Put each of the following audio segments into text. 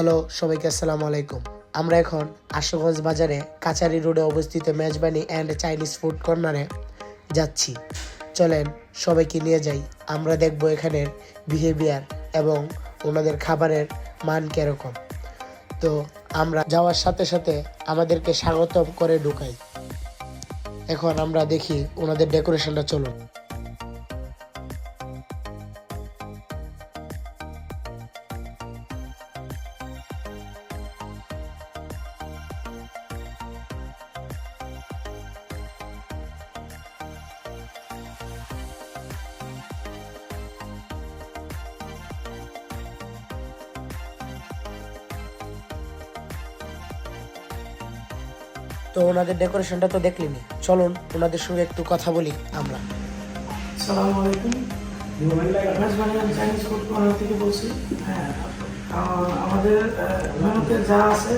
Hello, সবাইকে আসসালামু আলাইকুম। আমরা এখন আশুগঞ্জ বাজারে কাচারি রোডে অবস্থিত মেজবানি অ্যান্ড চাইনিজ ফুড কর্নারে যাচ্ছি। চলেন সবাইকে নিয়ে যাই। আমরা দেখব এখানের বিহেভিয়ার এবং ওনাদের খাবারের মান কীরকম। তো আমরা যাওয়ার সাথে সাথে আমাদেরকে স্বাগতম করে ঢুকাই। এখন আমরা দেখি ওনাদের ডেকোরেশনটা চলুন। তো ওনাদের ডেকোরেশনটা তো দেখলেনি। চলুন ওনাদের সঙ্গে একটু কথা বলি আমরা। সালাম আলাইকুম। চাইনিজ ফুড কর্নার থেকে বলছি। হ্যাঁ আমাদের মেনুতে যা আছে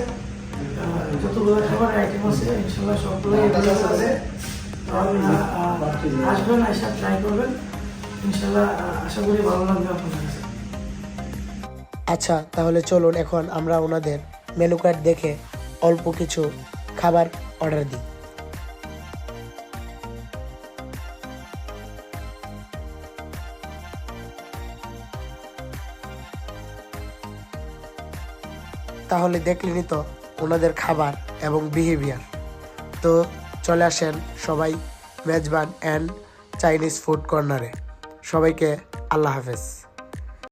যতগুলো খাবার আইটেম আছে ইনশাল্লাহ সবগুলোই আছে। তো আপনারা আহ, আসবেন এসে ট্রাই করবেন। ইনশাল্লাহ আশা করি ভালো লাগবে আপনাদের কাছে। আচ্ছা তাহলে চলুন এখন আমরা ওনাদের মেনু কার্ড দেখে অল্প কিছু খাবার অর্ডার দিই। তাহলে দেখলেনই তো ওনাদের খাবার এবং বিহেভিয়ার তো চলে আসেন সবাই মেজবান অ্যান্ড চাইনিজ ফুড কর্নারে সবাইকে আল্লাহ হাফেজ।